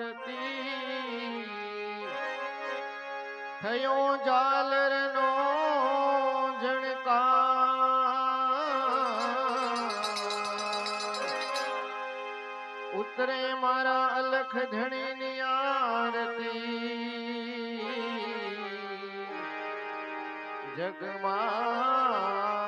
ધરતી થયો જાલર નો જણકા ઉતરે મારા અલખ ધણી ની આરતી. જગમાં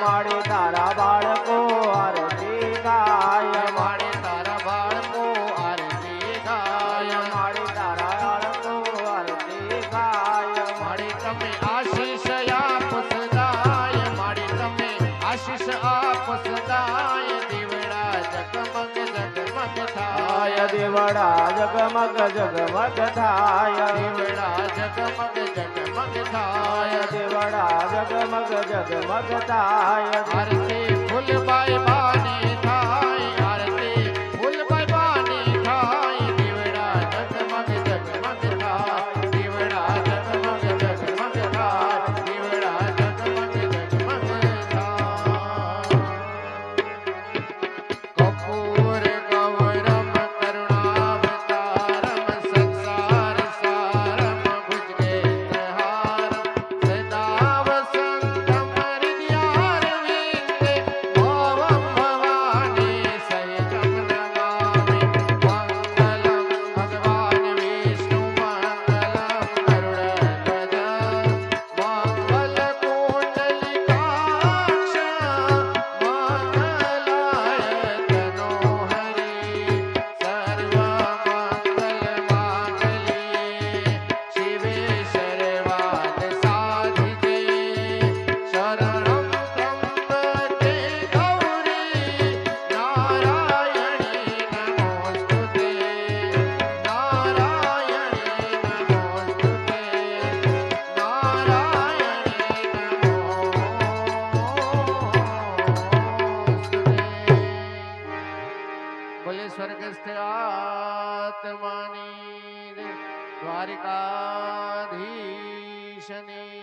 ಮಾಡಿದ વીજળા જગમગ જગમગ થાય. વીજળા જગમગ જગમગ થાય. વીજળા જગમગ જગમગ થાય હરથી ફૂલ બાય સ્વર્ગસ્થ આત્માની દ્વારિકાધીશને